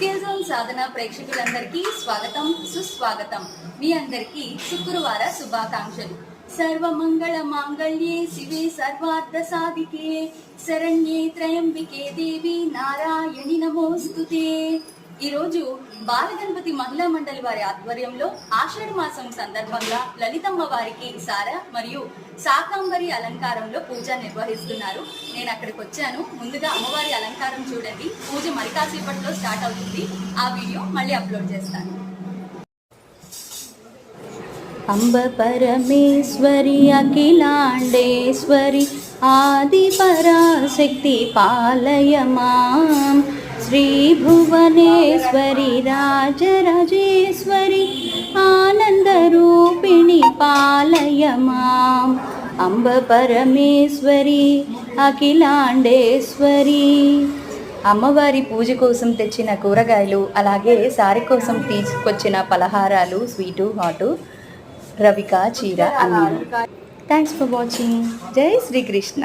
Skill zone సాధన ప్రేక్షకులందరికీ స్వాగతం సుస్వాగతం. మీ అందరికీ శుక్రవార శుభాకాంక్షలు. సర్వమంగళ మాంగళ్యే శివే సర్వార్థ సాధికే శరణ్యే త్రయంబికే దేవి నారాయణి నమోస్తుతే. ఈరోజు బాలగణపతి మహిళా మండలి వారి ఆధ్వర్యంలో ఆషాఢ మాసం సందర్భంగా లలితమ్మ వారికి సార మరియు శాకాంబరి అలంకారంలో పూజ నిర్వహిస్తున్నారు. నేను అక్కడికి వచ్చాను. ముందుగా అమ్మవారి అలంకారం చూడండి. పూజ మరికాసేపట్లో స్టార్ట్ అవుతుంది. ఆ వీడియో మళ్ళీ అప్లోడ్ చేస్తాను. అంబ పరమేశ్వరి అఖిలాండేశ్వరి ఆది పరాశక్తి పాలయ శ్రీ భువనేశ్వరి రాజరాజేశ్వరి ఆనందరూపిణి పాలయ మాం అంబ పరమేశ్వరి అఖిలాండేశ్వరి అమ్మవారి పూజ కోసం తెచ్చిన కూరగాయలు అలాగే సారి కోసం తీసుకొచ్చిన పలహారాలు స్వీటు హాటు రవిక చీర అన్నీ. థ్యాంక్స్ ఫర్ వాచింగ్ జై శ్రీకృష్ణ.